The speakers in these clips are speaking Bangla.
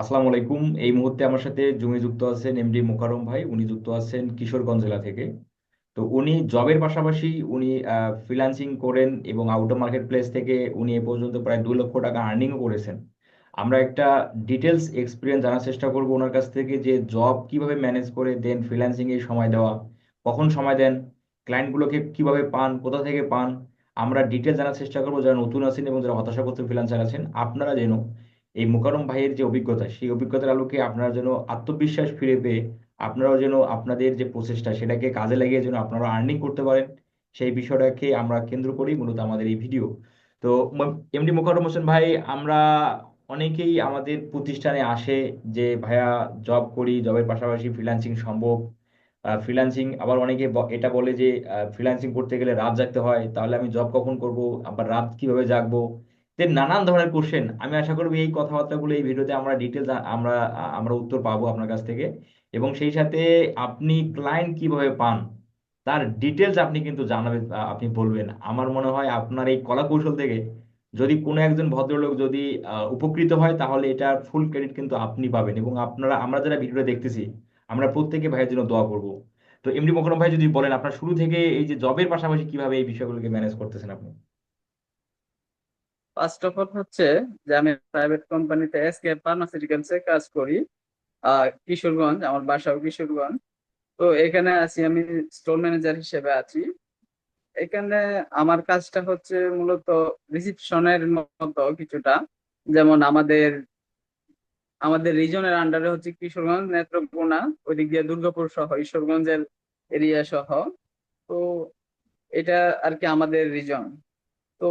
আসসালামু আলাইকুম। এই মুহূর্তে আমার সাথে জুমে যুক্ত আছেন এমডি মোকারম ভাই। উনি যুক্ত আছেন কিশোরগঞ্জ জেলা থেকে। তো উনি জবের পাশাপাশি উনি ফ্রিল্যান্সিং করেন এবং আউট অফ মার্কেট প্লেস থেকে উনি এ পর্যন্ত প্রায় দুই লক্ষ টাকা আর্নিংও করেছেন। আমরা একটা ডিটেলস এক্সপিরিয়েন্স জানার চেষ্টা করব ওনার কাছ থেকে যে জব কীভাবে ম্যানেজ করে দেন ফ্রিল্যান্সিং এ সময় দেওয়া, কখন সময় দেন ক্লায়েন্টগুলোকে কীভাবে পান, কোথা থেকে পান, আমরা ডিটেলস জানার চেষ্টা করব যারা নতুন আছেন এবং যারা হতাশাগ্রস্ত ফ্রিল্যান্সার আছেন, আপনারা যেন এই মোকাররম ভাইয়ের যে অভিজ্ঞতা, সেই অভিজ্ঞতার আলোকে আপনারা যেন আত্মবিশ্বাস ফিরে পেয়ে আপনারাও যেন আপনাদের যে প্রচেষ্টা, সেটাকে কাজে লাগিয়ে যেন আপনারা আর্নিং করতে পারেন, সেই বিষয়টাকে আমরা কেন্দ্র করি মূলত আমাদের এই ভিডিও তো এমডি মোকাররম হোসেন ভাই, আমরা অনেকেই আমাদের প্রতিষ্ঠানে আসে যে, ভাইয়া জব করি জবের পাশাপাশি ফ্রিল্যান্সিং সম্ভব। ফ্রিল্যান্সিং আবার অনেকে এটা বলে যে ফ্রিল্যান্সিং করতে গেলে রাত জাগতে হয়, তাহলে আমি জব কখন করব? আবার রাত কীভাবে জাগবো? তে নানান ধরনের কোশ্চেন আমি আশা করব এই কথাবার্তাগুলো, এই ভিডিওতে আমরা ডিটেলস আমরা আমরা উত্তর পাবো আপনার কাছ থেকে। এবং সেই সাথে আপনি ক্লায়েন্ট কীভাবে পান, তার ডিটেলস আপনি কিন্তু জানাবেন আপনি বলবেন। আমার মনে হয় আপনার এই কলা কৌশল থেকে যদি কোনো একজন ভদ্রলোক যদি উপকৃত হয়, তাহলে এটার ফুল ক্রেডিট কিন্তু আপনি পাবেন। এবং আপনারা, আমরা যারা ভিডিওটা দেখতেছি, আমরা প্রত্যেকে ভাইয়ের জন্য দোয়া করব। তো এমডি মোকাররম ভাই যদি বলেন, আপনার শুরু থেকে এই যে জবের পাশাপাশি কীভাবে এই বিষয়গুলোকে ম্যানেজ করতেছেন আপনি? ফার্স্ট অফ অল হচ্ছে যে আমি প্রাইভেট কোম্পানিতে এস এসকে ফার্মাসিউটিক্যালসে কাজ করি কিশোরগঞ্জ, আমার বাসাও কিশোরগঞ্জ। তো এখানে আছি আমি স্টোর ম্যানেজার হিসেবে আছি। এখানে আমার কাজটা হচ্ছে মূলত রিসিপশনের মতো কিছুটা। যেমন আমাদের আমাদের রিজনের আন্ডারে হচ্ছে কিশোরগঞ্জ, নেত্রকোনা, ওইদিক দিয়ে দুর্গাপুর সহ ঈশ্বরগঞ্জের এরিয়া সহ। তো এটা আর কি আমাদের রিজন তো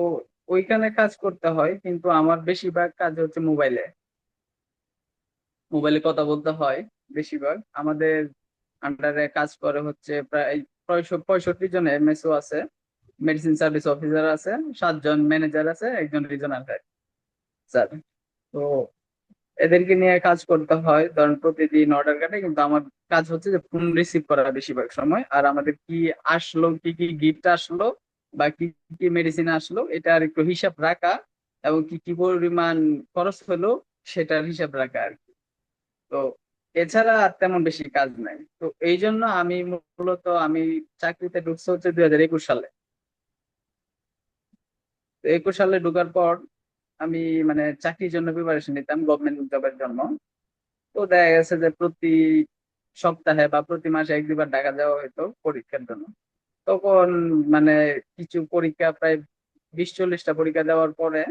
ওইখানে কাজ করতে হয়, কিন্তু আমার বেশিরভাগ কাজ হচ্ছে মোবাইলে মোবাইলে কথা বলতে হয় বেশিরভাগ। আমাদের আন্ডারে কাজ করে হচ্ছে প্রায় পঁয়ষট্টি জন এমএসও আছে মেডিসিন সার্ভিস অফিসার আছে, সাতজন ম্যানেজার আছে, একজন রিজনাল হেড স্যার, তো এদেরকে নিয়ে কাজ করতে হয়, ধরেন প্রতিদিন অর্ডার কাটে, কিন্তু আমার কাজ হচ্ছে যে ফোন রিসিভ করা বেশিরভাগ সময়। আর আমাদের কি আসলো, কি কি গিফট আসলো বা কি কি মেডিসিন আসলো এটার একটু হিসাব রাখা এবং কি কি পরিমাণ খরচ হলো, সেটার হিসাব রাখা আর কি। তো এছাড়া আর তেমন বেশি কাজ নাই। তো এই জন্য আমি মূলত আমি চাকরিতে ঢুকছে হচ্ছে দুই হাজার একুশ সালে। একুশ সালে ঢোকার পর আমি মানে চাকরির জন্য প্রিপারেশন নিতাম গভর্নমেন্ট জবের জন্য। তো দেখা গেছে যে প্রতি সপ্তাহে বা প্রতি মাসে এক দুবার ঢাকা যাওয়া হতো পরীক্ষার জন্য। তখন মানে কিছু পরীক্ষা প্রায় বিশ চল্লিশটা পরীক্ষা দেওয়ার পরে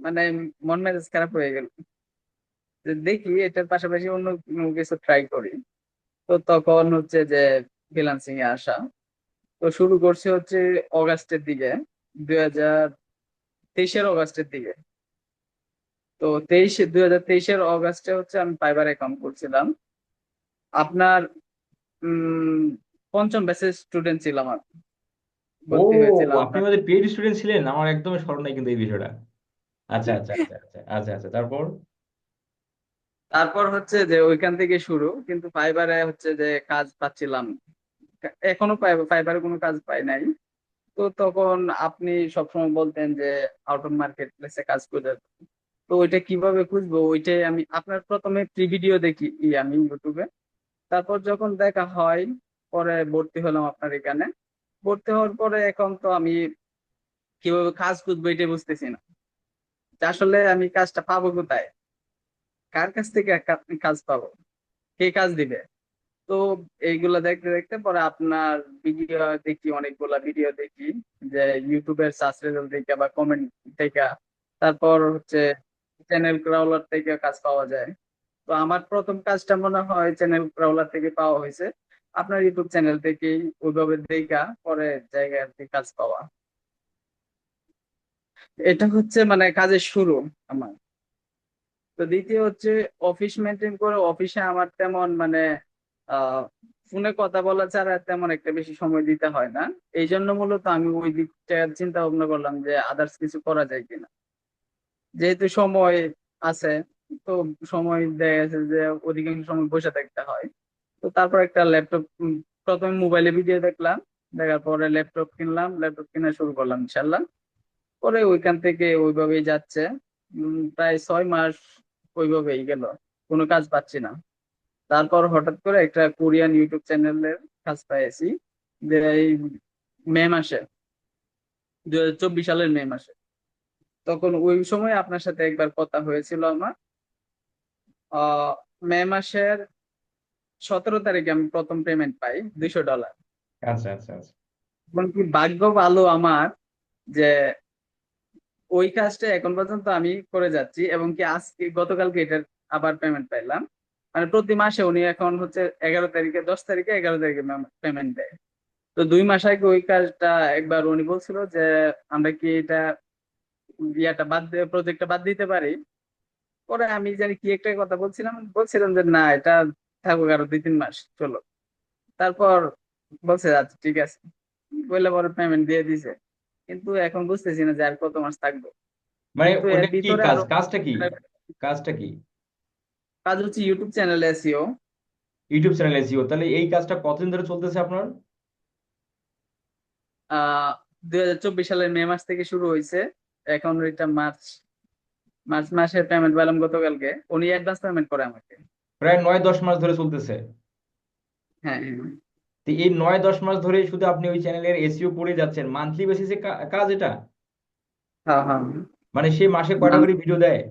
মানে মন মেজাজ খারাপ হয়ে গেল। যে দেখি এটার পাশাপাশি অন্য কিছু ট্রাই করি। তো তখন হচ্ছে যে ফ্রিল্যান্সিং এ আসা। তো শুরু করছি হচ্ছে অগাস্টের দিকে, দুই হাজার তেইশের অগাস্টের দিকে। তো তেইশে, দুই হাজার তেইশের অগাস্টে হচ্ছে আমি ফাইবার অ্যাকাউন্ট করছিলাম আপনার পঞ্চম ব্যাচের স্টুডেন্ট ছিলাম আমি ভর্তি হয়েছিলাম। আপনি আমাদের পেইড স্টুডেন্ট ছিলেন? আমার একদমই স্মরণ নাই কিন্তু এই বিষয়টা। আচ্ছা আচ্ছা আচ্ছা আচ্ছা আচ্ছা আচ্ছা তারপর? তারপর হচ্ছে যে ওইখান থেকে শুরু কিন্তু ফাইবারে হচ্ছে যে কাজ পাচ্ছিলাম। এখনও ফাইবারে কোনো কাজ পাই নাই। তো তখন আপনি সবসময় বলতেন যে আউট অফ মার্কেট প্লেসে কাজ খুঁজে তো ওইটা কীভাবে খুঁজবো? ওইটাই আমি আপনার প্রথমে প্রি ভিডিও দেখি ই আমি ইউটিউবে তারপর যখন দেখা হয় পরে ভর্তি হলাম আপনার এখানে। ভর্তি হওয়ার পরে এখন তো আমি কীভাবে কাজ খুঁজবো এটাই বুঝতেছি না। আসলে আমি কাজটা পাবো কোথায়? কার কাছ থেকে কাজ পাবো? কে কাজ দিবে? তো এইগুলা দেখতে দেখতে পরে আপনার ভিডিও দেখি, অনেকগুলা ভিডিও দেখি, যে ইউটিউবের সার্চ রেজাল্ট থেকে বা কমেন্ট থেকে তারপর হচ্ছে চ্যানেল ক্রাউলার থেকে কাজ পাওয়া যায়। তো আমার প্রথম কাজটা মনে হয় চ্যানেল ক্রাউলার থেকে পাওয়া হয়েছে। আপনার ইউটিউব চ্যানেল থেকেই ওইভাবে দেখা, পরে জায়গায় কাজ পাওয়া। এটা হচ্ছে মানে কাজের শুরু আমার। তো দ্বিতীয় হচ্ছে অফিস মেনটেন করে অফিসে আমার তেমন মানে ফোনে কথা বলা ছাড়া তেমন একটা বেশি সময় দিতে হয় না। এই জন্য মূলত আমি ওই দিকটা চিন্তা ভাবনা করলাম যে আদার্স কিছু করা যায় কিনা। যেহেতু সময় আছে, তো সময় দেখা গেছে যে অধিকাংশ সময় বসে থাকতে হয়। তো তারপর একটা ল্যাপটপ প্রথমে মোবাইলে ভিডিও দেখলাম। দেখার পরে ল্যাপটপ কিনলাম ল্যাপটপ কিনা শুরু করলাম ইনশাল্লাহ পরে ওইখান থেকে ওইভাবেই যাচ্ছে। প্রায় ছয় মাস ওইভাবেই গেল, কোনো কাজ পাচ্ছি না। তারপর হঠাৎ করে একটা কোরিয়ান ইউটিউব চ্যানেলের কাজ এই মে মাসে দু হাজার চব্বিশ সালের মে মাসে। তখন ওই সময় আপনার সাথে একবার কথা হয়েছিল আমার। মে মাসের সতেরো তারিখে আমি প্রথম পেমেন্ট পাই দুইশো ডলার আচ্ছা আচ্ছা আচ্ছা। এবং কি ভাগ্য ভালো আমার যে ওই কাজটা এখন পর্যন্ত আমি করে যাচ্ছি এবং কি আজকে গতকালকে এটার আবার পেমেন্ট পাইলাম। মানে প্রতি মাসে উনি এখন হচ্ছে এগারো তারিখে দশ তারিখে এগারো তারিখে পেমেন্ট দেয়। তো দুই মাস আগে ওই কাজটা একবার উনি বলছিল যে আমরা কি এটা ইয়াটা বাদ প্রজেক্টটা বাদ দিতে পারি? পরে আমি জানি কি একটা কথা বলছিলাম বলছিলাম যে না এটা থাকুক আরও দুই তিন মাস চলো। তারপর বলছে আচ্ছা ঠিক আছে। বললে পরে পেমেন্ট দিয়ে দিছে। কিন্তু এখন বুঝতেছি না যে আর কত মাস থাকব। মানে কি কাজ? কাজটা কি? কাজটা কি? কাজ হচ্ছে YouTube channel SEO YouTube channel SEO তাহলে এই কাজটা কতদিন ধরে চলতেছে আপনার? দুই হাজার চব্বিশ সালের মে মাস থেকে শুরু হয়েছে। এখন এটা মার্চ মার্চ মাসের পেমেন্ট পেলাম গতকালকে। উনি অ্যাডভান্স পেমেন্ট করে আমাকে। প্রায় নয় দশ মাস ধরে চলতেছে। হ্যাঁ হ্যাঁ। তো এই নয় দশ মাস ধরে শুধু আপনি ওই চ্যানেলের এসইও করে যাচ্ছেন। মান্থলি বেসিসে কাজ এটা? হ্যাঁ মানে সে মাসে কয়টা করে ভিডিও দেয়?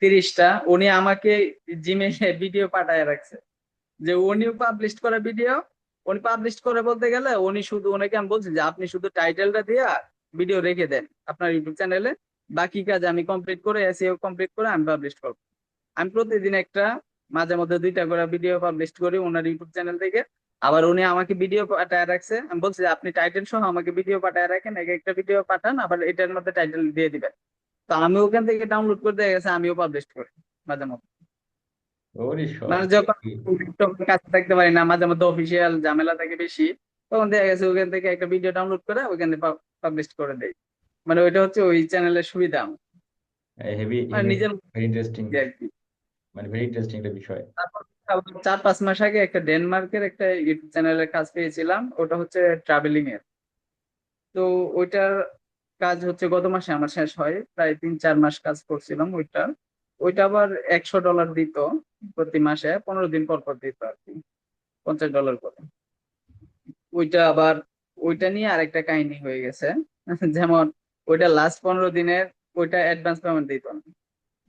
তিরিশটা। উনি আমাকে জিমেইলে ভিডিও পাঠায় রাখছে। যে উনিও পাবলিশ করা ভিডিও উনি পাবলিশ করে বলতে গেলে উনি শুধু ওনাকে আমি বলছি যে আপনি শুধু টাইটেলটা দিয়ে ভিডিও রেখে দেন আপনার ইউটিউব চ্যানেলে বাকি কাজ আমি কমপ্লিট করে এসইও কমপ্লিট করে আমি পাবলিশ করব। আমি প্রতিদিন একটা মাঝে মধ্যে দুইটা করে ভিডিও পাবলিশ করি ওনার ইউটিউব চ্যানেল থেকে। আবার উনি আমাকে ভিডিও পাঠায় রাখছে। আমি বলছি আপনি টাইটেল সহ আমাকে ভিডিও পাঠায় রাখেন এক একটা ভিডিও পাঠান আবার এটার মধ্যে টাইটেল দিয়ে দিবেন। তো আমি ওখান থেকে ডাউনলোড করে দিয়ে গেছে আমিও পাবলিশ করি মাঝে মধ্যে। মানে যখন কাছে থাকতে পারি না মাঝে মধ্যে অফিসিয়াল ঝামেলা থাকে বেশি তখন দেখা গেছে ওখান থেকে একটা ভিডিও ডাউনলোড করে ওখানে পাবলিশ করে দেই। মানে ওইটা হচ্ছে ওই চ্যানেলের সুবিধা আমার। হেভি মানে নিজের ভেরি ইন্টারেস্টিং মানে ভেরি ইন্টারেস্টিং একটা বিষয়। চার পাঁচ মাস আগে একটা ডেনমার্কের একটা ইউটিউব চ্যানেলের কাজ পেয়েছিলাম ওটা হচ্ছে ট্রাভেলিং এর। তো ওইটার কাজ হচ্ছে গত মাসে আমার শেষ হয় প্রায় তিন চার মাস কাজ করছিলাম ওইটা ওইটা আবার একশো ডলার দিত প্রতি মাসে পনেরো দিন পর পর দিত আর কি পঞ্চাশ ডলার করে। ওইটা আবার ওইটা নিয়ে আরেকটা কাহিনী হয়ে গেছে যেমন ওইটা লাস্ট পনেরো দিনের ওইটা অ্যাডভান্স পেমেন্ট দিত না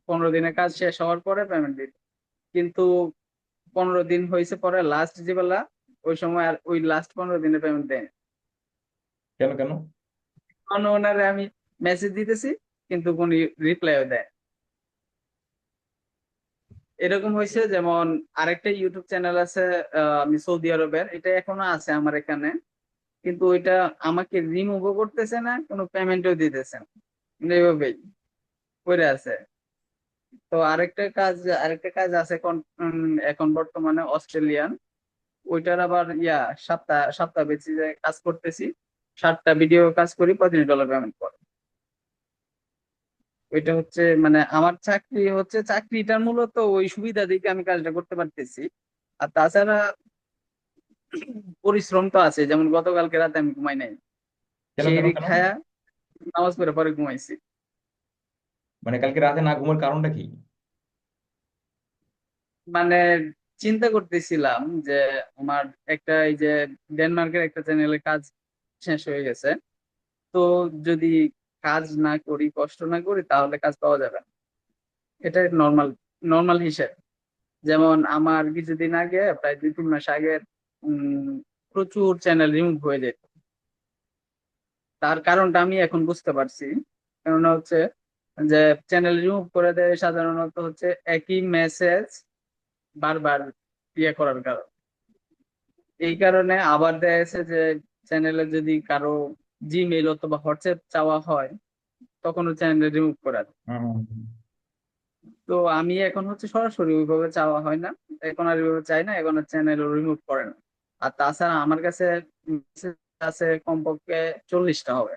পনেরো দিনের কাজ শেষ হওয়ার পরে পেমেন্ট দিত কিন্তু পনেরো দিন হয়েছে পরে লাস্ট যে বেলা ওই সময় আর ওই লাস্ট পনেরো দিনের পেমেন্ট দেয় কেন কেন? কারণ ওনারে আমি মেসেজ দিতেছি কিন্তু কোনো রিপ্লাইও দেয় এরকম হয়েছে যেমন আরেকটা ইউটিউব চ্যানেল আছে আমি সৌদি আরবের এটা এখনও আছে আমার এখানে। কিন্তু ওইটা আমাকে রিমুভও করতেছে না, কোনো পেমেন্টও দিতেছে না। মানে এইভাবেই পড়ে আছে। তো আরেকটা কাজ আরেকটা কাজ আছে এখন বর্তমানে অস্ট্রেলিয়ান। ওইটার আবার ইয়া সপ্তাহ সপ্তাহ বেশি কাজ করতেছি। সাতটা ভিডিও কাজ করি পঁয়ত্রিশ ডলার পেমেন্ট করে ওইটা হচ্ছে মানে আমার চাকরি হচ্ছে, চাকরিটার মূলত ওই সুবিধা দিকে আমি কাজটা করতে পারতেছি। আর তাছাড়া পরিশ্রম তো আছে যেমন গতকালকে রাতে আমি ঘুমাই নাই। সেই খায়া নামাজ পড়ে পরে ঘুমাইছি। মানে কালকে রাতে না ঘুমার কারণটা কি? মানে চিন্তা করতেছিলাম যে আমার একটা এই যে ডেনমার্কের একটা চ্যানেলে কাজ শেষ হয়ে গেছে। তো যদি কাজ না করি কষ্ট না করি তাহলে কাজ পাওয়া যাবে না। এটা নর্মাল নর্মাল হিসেব। যেমন আমার কিছুদিন আগে প্রায় দুই তিন মাস আগে প্রচুর চ্যানেল রিমুভ হয়ে যেত তার কারণটা আমি এখন বুঝতে পারছি। কারণ হচ্ছে যে চ্যানেল রিমুভ করে দেয় সাধারণত হচ্ছে একই মেসেজ বারবার ইয়ে করার কারণ। এই কারণে আবার দেখা যে চ্যানেলে যদি কারও জিমেইল অথবা হোয়াটসঅ্যাপ চাওয়া হয় তখন চ্যানেল রিমুভ করা তো আমি এখন হচ্ছে সরাসরি ওইভাবে চাওয়া হয় না। এখন আর ওইভাবে চাই না, এখন চ্যানেল রিমুভ করে না। আর তাছাড়া আমার কাছে আছে কমপক্ষে চল্লিশটা হবে।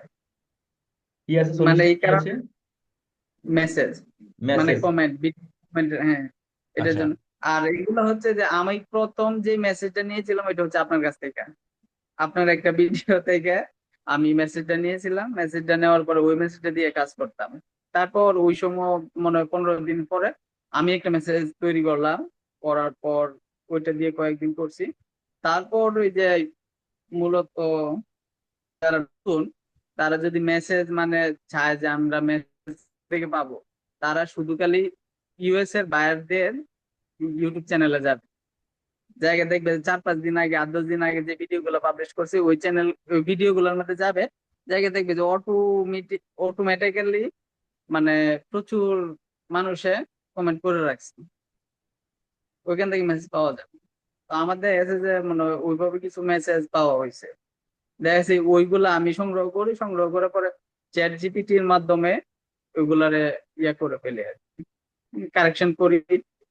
মানে এই কারণে মেসেজ মানে কমেন্ট কমেন্ট হ্যাঁ এটার আচ্ছা। জন্য। আর এগুলো হচ্ছে যে আমি প্রথম যে মেসেজটা নিয়েছিলাম এটা হচ্ছে আপনার কাছ থেকে। আপনার একটা ভিডিও থেকে আমি মেসেজটা নিয়েছিলাম মেসেজটা নেওয়ার পরে ওই মেসেজটা দিয়ে কাজ করতাম। তারপর ওই সময় মনে হয় পনেরো দিন পরে আমি একটা মেসেজ তৈরি করলাম করার পর ওইটা দিয়ে কয়েকদিন করছি। তারপর ওই যে মূলত যারা নতুন, তারা যদি মেসেজ মানে চায় যে আমরা মেসেজ থেকে পাবো, তারা শুধু খালি ইউএস এর বায়ারদের ইউটিউব চ্যানেলে যাবে। জায়গা দেখবে চার পাঁচ দিন আগে, আট দশ দিন আগে যে ভিডিও গুলো পাবলিশ করছে, ওই চ্যানেল ওই ভিডিও গুলোর মধ্যে যাবে। জায়গা দেখবে যে অটোমেটিক অটোমেটিক্যালি মানে প্রচুর মানুষে কমেন্ট করে রাখছে। ওইখান থেকে মেসেজ পাওয়া যাবে। তো আমাদের এসে যে মানে ওইভাবে কিছু মেসেজ পাওয়া হয়েছে। দেখা যাচ্ছে ওইগুলা আমি সংগ্রহ করি, সংগ্রহ করে পরে চ্যাট জিপিটির মাধ্যমে ওইগুলারে ইয়া করে ফেলি আর কারেকশন করি,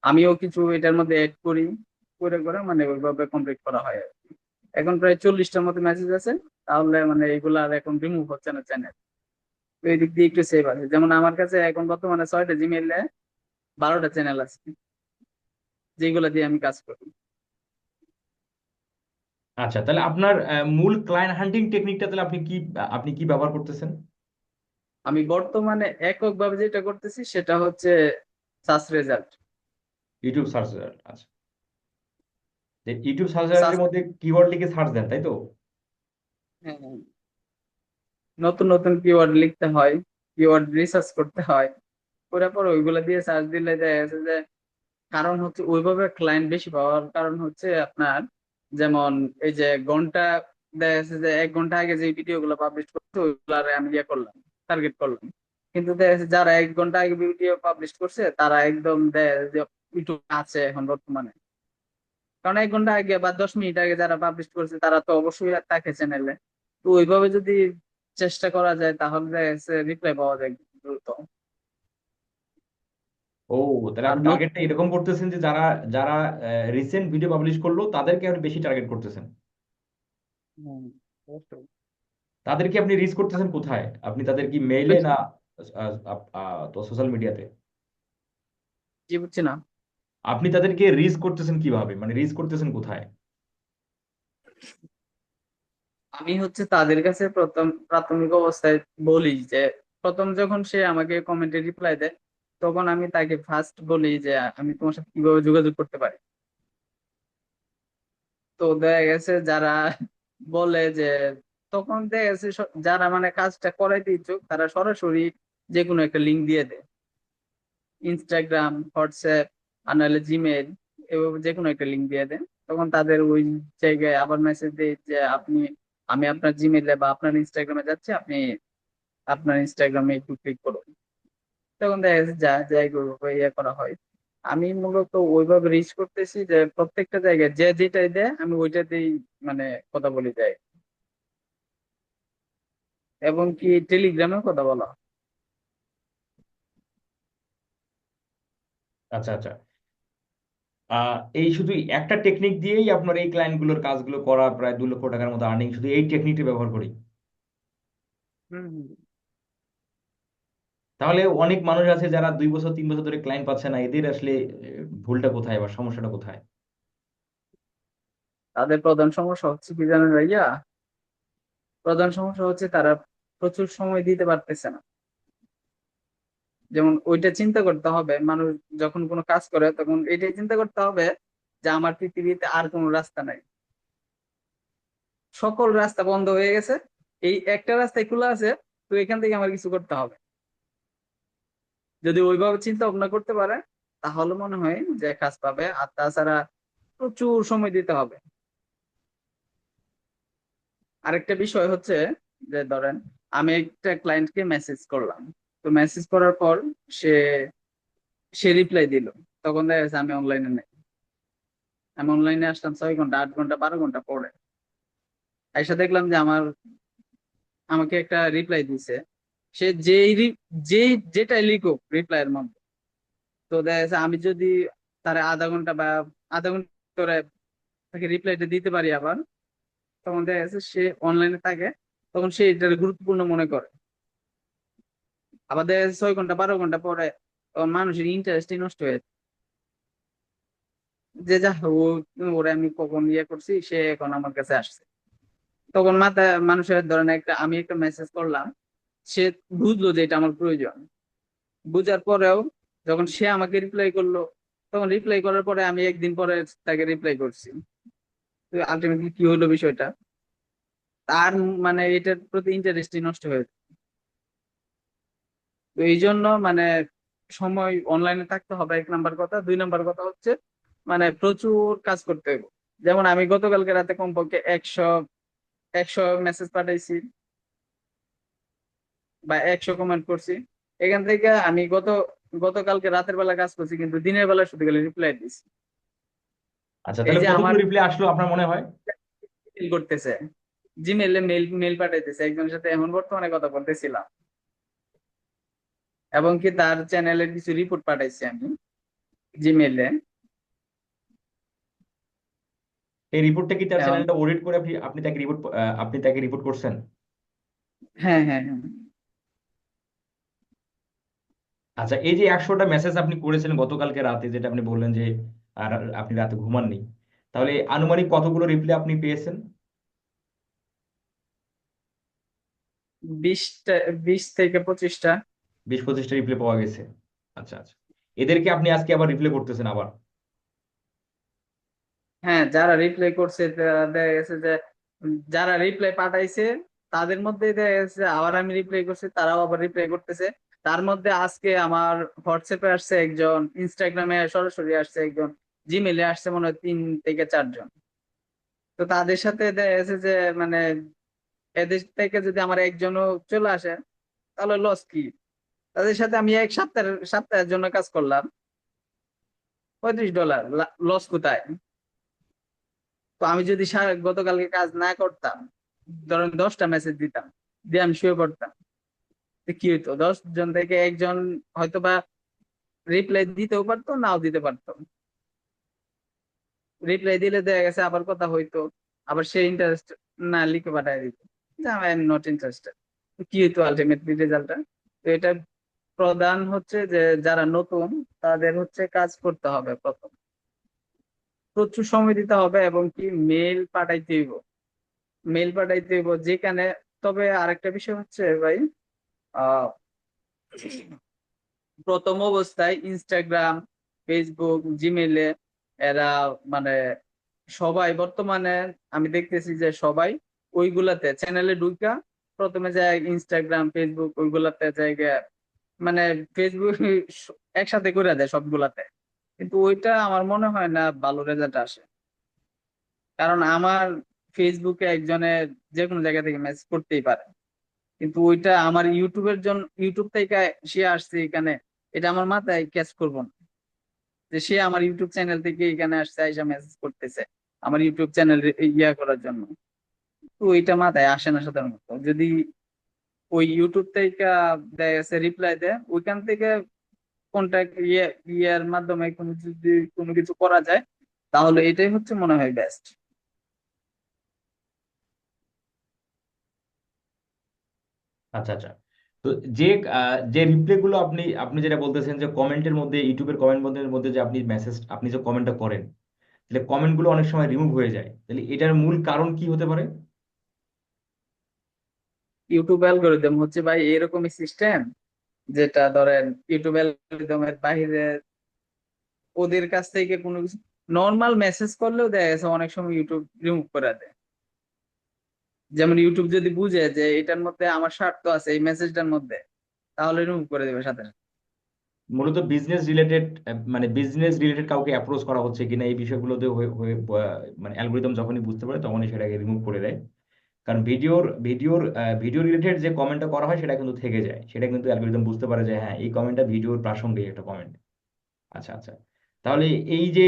আমিও কিছু এটার মধ্যে এড করি, করে করে মানে ওইভাবে কমপ্লিট করা হয় আর। এখন প্রায় চল্লিশটার মতো মেসেজ আছে, তাহলে মানে এগুলা আর এখন রিমুভ হচ্ছে না চ্যানেল তো এই দিক দিয়ে একটু সেভ আছে। যেমন আমার কাছে এখন বর্তমানে ছয়টা জিমেইলে বারোটা চ্যানেল আছে, যেগুলা দিয়ে আমি কাজ করি। আচ্ছা তাহলে আপনার মূল ক্লায়েন্ট হান্টিং টেকনিকটা তাহলে আপনি কি আপনি কি ব্যবহার করতেছেন? আমি বর্তমানে এককভাবে যেটা করতেছি সেটা হচ্ছে search result YouTube search result আচ্ছা। ইউটিউব সার্চ রেজাল্টের মধ্যে কিওয়ার্ড লিখে সার্চ দেন তাই তো? হ্যাঁ, নতুন নতুন কিওয়ার্ড লিখতে হয় কিওয়ার্ড রিসার্চ করতে হয়। করার পর ওইগুলো দিয়ে সার্চ দিলে দেখা যাচ্ছে যে কারণ হচ্ছে ওইভাবে ক্লায়েন্ট বেশি পাওয়ার কারণ হচ্ছে আপনার যেমন এই যে ঘণ্টা দেখা যাচ্ছে যে এক ঘণ্টা আগে যে ভিডিও গুলো পাবলিশ করছে ওইগুলো আমি ইয়ে করলাম টার্গেট করলাম। কিন্তু যারা এক ঘণ্টা আগে ভিডিও পাবলিশ করছে, তারা একদম ইউটিউব আছে এখন বর্তমানে। কারণ এক ঘণ্টা আগে বা দশ মিনিট আগে যারা পাবলিশ করছে, তারা তো অবশ্যই আর থাকে চ্যানেলে তো ওইভাবে যদি চেষ্টা করা যায়, তাহলে রিপ্লাই পাওয়া যায়। ও তাহলে আপনি টার্গেটটা এরকম করতেছেন যে যারা যারা রিসেন্ট ভিডিও পাবলিশ করল তাদেরকে আপনি বেশি টার্গেট করতেছেন। তাদেরকে আপনি রিচ করতেছেন কোথায়? আপনি তাদের কি মেইলে না তো সোশ্যাল মিডিয়াতে জি বুঝছি না। আপনি তাদেরকে রিচ করতেছেন কীভাবে? মানে রিচ করতেছেন কোথায়? আমি হচ্ছে তাদের কাছে প্রথম প্রাথমিক অবস্থায় বলি যে প্রথম যখন সে আমাকে কমেন্টে রিপ্লাই দেয় তখন আমি তাকে ফার্স্ট বলি যে, আমি তোমার সাথে কীভাবে যোগাযোগ করতে পারি? তো দেখা গেছে যারা বলে যে, তখন দেখা গেছে যারা মানে কাজটা করাইতে ইচ্ছুক, তারা সরাসরি যে কোনো একটা লিঙ্ক দিয়ে দেয়। ইনস্টাগ্রাম হোয়াটসঅ্যাপ আর নাহলে জিমেল এভাবে যে কোনো একটা লিঙ্ক দিয়ে দেন তখন তাদের ওই জায়গায় আবার মেসেজ দেয় যে, আপনি, আমি আপনার জিমেলে বা আপনার ইনস্টাগ্রামে যাচ্ছি, আপনি আপনার ইনস্টাগ্রামে একটু ক্লিক করুন। তখন দেখা যাচ্ছে যা যাই ওইভাবে ইয়ে করা হয়। আমি মূলত ওইভাবে রিচ করতেছি যে প্রত্যেকটা জায়গায় যে যেটাই দেয় আমি ওইটাতেই মানে কথা বলি যাই। এবং কি টেলিগ্রামেও কথা বলা আচ্ছা আচ্ছা। এই শুধু একটা টেকনিক দিয়েই আপনার এই ক্লায়েন্টগুলোর কাজগুলো করা প্রায় দু লক্ষ টাকার মতো আর্নিং শুধু এই টেকনিকটা ব্যবহার করি? হুম হুম। তাহলে অনেক মানুষ আছে যারা দুই বছর, তিন বছর ধরে ক্লায়েন্ট পাচ্ছে না, এদের আসলে ভুলটা কোথায় বা সমস্যাটা কোথায়? তাদের প্রধান সমস্যা হচ্ছে কি জানেন ভাইয়া? প্রধান সমস্যা হচ্ছে তারা প্রচুর সময় দিতে পারতেছে না। যেমন ওইটা চিন্তা করতে হবে, মানুষ যখন কোনো কাজ করে তখন এটাই চিন্তা করতে হবে যে আমার পৃথিবীতে আর কোনো রাস্তা নাই। সকল রাস্তা বন্ধ হয়ে গেছে, এই একটা রাস্তায় খোলা আছে, তো এখান থেকে আমার কিছু করতে হবে। যদি ওইভাবে চিন্তা ভাবনা করতে পারে, তাহলে মনে হয় যে কাজ পাবে। আর তাছাড়া প্রচুর সময় দিতে হবে। আরেকটা বিষয় হচ্ছে যে ধরেন, আমি একটা ক্লায়েন্টকে মেসেজ করলাম। তো মেসেজ করার পর সে সে রিপ্লাই দিল। তখন দেখা যাচ্ছে আমি অনলাইনে নেই। আমি অনলাইনে আসলাম ছয় ঘণ্টা, আট ঘণ্টা, বারো ঘণ্টা পরে। এসে দেখলাম যে আমার, আমাকে একটা রিপ্লাই দিছে। সে যেই যেই, যেটাই লিখুক রিপ্লাইয়ের মধ্যে তো দেখা যাচ্ছে আমি যদি তার আধা ঘণ্টা বা আধা ঘণ্টা করে তাকে রিপ্লাইটা দিতে পারি আবার, তখন দেখা যাচ্ছে সে অনলাইনে থাকে, তখন সে এটা গুরুত্বপূর্ণ মনে করে। আবার দেখা যাচ্ছে ছয় ঘণ্টা, বারো ঘণ্টা পরে মানুষের ইন্টারেস্টই নষ্ট হয়ে যায়। যে যা ওরা আমি কখন ইয়ে করছি, সে এখন আমার কাছে আসছে। তখন মাথায় মানুষের ধরেন একটা, আমি একটা মেসেজ করলাম সে বুঝলো যে এটা আমার প্রয়োজন। বুঝার পরেও যখন সে আমাকে রিপ্লাই করল, তখন রিপ্লাই করার পরে আমি একদিন পরে তাকে রিপ্লাই করছি। তো আলটিমেটলি কি হলো বিষয়টা? তার মানে এটার প্রতি ইন্টারেস্টই নষ্ট হয়ে। তো এই জন্য মানে সময় অনলাইনে থাকতে হবে, এক নাম্বার কথা। দুই নাম্বার কথা হচ্ছে মানে প্রচুর কাজ করতে হবে যেমন আমি গতকালকে রাতে কমপক্ষে একশো একশো মেসেজ পাঠাইছি। বা একশো কমেন্ট করছি। এখান থেকে আমি গত গতকালকে রাতের বেলা কাজ করছি কিন্তু দিনের বেলা শুধু গেলে রিপ্লাই দিছি। আচ্ছা তাহলে আমার- রিপ্লাই আসলো আপনার মনে হয়? মেল করতেছে। জিমেলে মেল মেল পাঠাইতেছে। একজনের সাথে এখন বর্তমানে কথা বলতেছিলাম। এবং কি তার চ্যানেলের কিছু রিপোর্ট পাঠাইছি আমি জিমেলে এই রিপোর্টটা কি তার চ্যানেলটা অডিট করে আপনি তাকে রিপোর্ট আপনি তাকে রিপোর্ট করছেন? হ্যাঁ হ্যাঁ হ্যাঁ। আচ্ছা এই যে একশোটা মেসেজ আপনি করেছিলেন গতকালকে রাতে যেটা আপনি বললেন যে আর আপনি রাতে ঘুমাননি তাহলে আনুমানিক কতগুলো রিপ্লাই আপনি পেয়েছেন? বিশটা বিশ থেকে পঁচিশটা। বিশ পঁচিশটা রিপ্লাই পাওয়া গেছে। আচ্ছা আচ্ছা। এদেরকে আপনি আজকে আবার রিপ্লাই করতেছেন আবার? হ্যাঁ যারা রিপ্লাই করছে দেখা গেছে যে যারা রিপ্লাই পাঠাইছে তাদের মধ্যে দেখা গেছে আবার আমি রিপ্লাই করছি তারাও আবার রিপ্লাই করতেছে। তার মধ্যে আজকে আমার হোয়াটসঅ্যাপে আসছে একজন ইনস্টাগ্রামে সরাসরি আসছে একজন জিমেলে আসছে মনে হয় তিন থেকে চারজন। তো তাদের সাথে দেখা যে মানে এদের থেকে যদি আমার একজনও চলে আসে, তাহলে লস কি? তাদের সাথে আমি এক সপ্তাহের সপ্তাহের জন্য কাজ করলাম। পঁয়ত্রিশ ডলার লস কোথায়? তো আমি যদি গতকালকে কাজ না করতাম, ধরেন দশটা মেসেজ দিতাম, দিয়ে আমি শুয়ে পড়তাম। কি হইতো? দশ জন থেকে একজন হয়তো বা রিপ্লাই দিতেও পারতো, নাও দিতে পারতো। রিপ্লাই দিলে দেখা গেছে আবার কথা হইতো, আবার সে ইন্টারেস্ট না লিখে পাঠায় দিত। আই এম নট ইন্টারেস্টেড কি হইতো আলটিমেটলি রেজাল্টটা তো এটা প্রধান হচ্ছে যে যারা নতুন, তাদের হচ্ছে কাজ করতে হবে প্রথম। প্রচুর সময় দিতে হবে এবং কি মেল পাঠাইতে হইব। মেল পাঠাইতে হইব যেখানে, তবে আরেকটা বিষয় হচ্ছে ভাই প্রথম অবস্থায় ইনস্টাগ্রাম ফেসবুক জিমেলে এরা মানে সবাই বর্তমানে আমি দেখতেছি যে সবাই ওইগুলাতে চ্যানেলে ঢুকা প্রথমে যায় ইনস্টাগ্রাম ফেসবুক ওইগুলাতে জায়গা মানে ফেসবুক একসাথে করে দেয় সবগুলাতে। কিন্তু ওইটা আমার মনে হয় না ভালো রেজাল্ট আসে। কারণ আমার ফেসবুকে একজনের যে কোনো জায়গা থেকে মেসেজ করতেই পারে। কিন্তু ওইটা আমার ইউটিউবের জন্য ইউটিউব থেকে সে আসছে এখানে, এটা আমার মাথায় ক্যাচ করব না। যে সে আমার ইউটিউব চ্যানেল থেকে এখানে আসছে, আইসা মেসেজ করতেছে আমার ইউটিউব চ্যানেল ইয়া করার জন্য। তো ওইটা মাথায় আসে না সাধারণত। যদি ওই ইউটিউব থেকে দেয় রিপ্লাই দেয়, ওইখান থেকে কন্ট্যাক্ট ইয়ে ইয়ার মাধ্যমে কোনো যদি কোনো কিছু করা যায়, তাহলে এটাই হচ্ছে মনে হয় বেস্ট আচ্ছা আচ্ছা। তো যে যে রিপ্লাই গুলো আপনি আপনি যেটা বলতেছেন যে কমেন্টের মধ্যে, ইউটিউবের কমেন্ট মধ্যে যে আপনি মেসেজ আপনি যে কমেন্টটা করেন, তাহলে কমেন্টগুলো অনেক সময় রিমুভ হয়ে যায়। তাহলে এটার মূল কারণ কি হতে পারে? ইউটিউব অ্যালগোরিদম হচ্ছে ভাই এরকমই সিস্টেম যেটা ধরেন ইউটিউব অ্যালগোরিদমের বাইরে ওদের কাছ থেকে কোনো কিছু নর্মাল মেসেজ করলেও গেছে অনেক সময় ইউটিউব রিমুভ করে দেয়। যেমন ইউটিউব যদি বুঝে যে এটার মধ্যে আমার স্বার্থ আছে, এই মেসেজটার মধ্যে, তাহলে রিমুভ করে দেবে সাথে সাথে। মূলত বিজনেস রিলেটেড মানে বিজনেস রিলেটেড কাউকে অ্যাপ্রোচ করা হচ্ছে কিনা, এই বিষয়গুলোতে মানে অ্যালগোরিদম যখনই বুঝতে পারে, তখনই সেটাকে রিমুভ করে দেয়। কারণ ভিডিওর ভিডিওর ভিডিও রিলেটেড যে কমেন্টটা করা হয়, সেটা কিন্তু থেকে যায়। সেটা কিন্তু অ্যালগোরিদম বুঝতে পারে যে হ্যাঁ এই কমেন্টটা ভিডিওর প্রাসঙ্গিক একটা কমেন্ট আচ্ছা আচ্ছা। তাহলে এই যে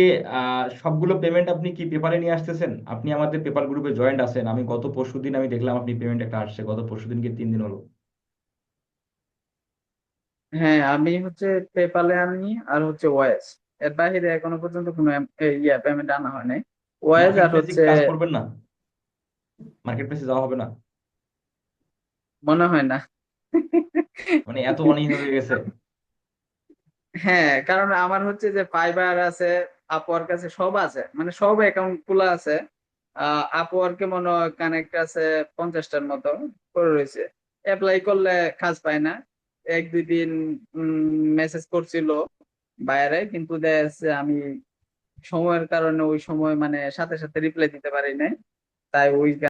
সবগুলো পেমেন্ট আপনি কি পেপারে নিয়ে আসতেছেন? আপনি আমাদের পেপার গ্রুপে জয়েন্ট আছেন। আমি গত পরশু দিন আমি দেখলাম আপনি পেমেন্ট একটা আসছে। গত পরশুদিন কি তিন দিন হলো? হ্যাঁ আমি হচ্ছে পেপালে আনি আর হচ্ছে ওয়েস এর বাইরে এখনও পর্যন্ত কোনো ইয়া পেমেন্ট আনা হয় নাই। ওয়েস আর হচ্ছে কাজ করবেন না? মার্কেট প্লেসে যাওয়া হবে না? মনে হয় না। মানে এত অনীহা হয়ে গেছে। হ্যাঁ কারণ আমার হচ্ছে যে ফাইবার আছে আপওয়ার্ক আছে, সব আছে। মানে সব অ্যাকাউন্ট খোলা আছে আপওয়ার্কে মনে হয় কানেক্ট আছে পঞ্চাশটার মতো করে রয়েছে। অ্যাপ্লাই করলে কাজ পায় না। এক দুই দিন মেসেজ করছিল বাইরে, কিন্তু দেখা যাচ্ছে আমি সময়ের কারণে ওই সময় মানে সাথে সাথে রিপ্লাই দিতে পারি নাই। তাই ওই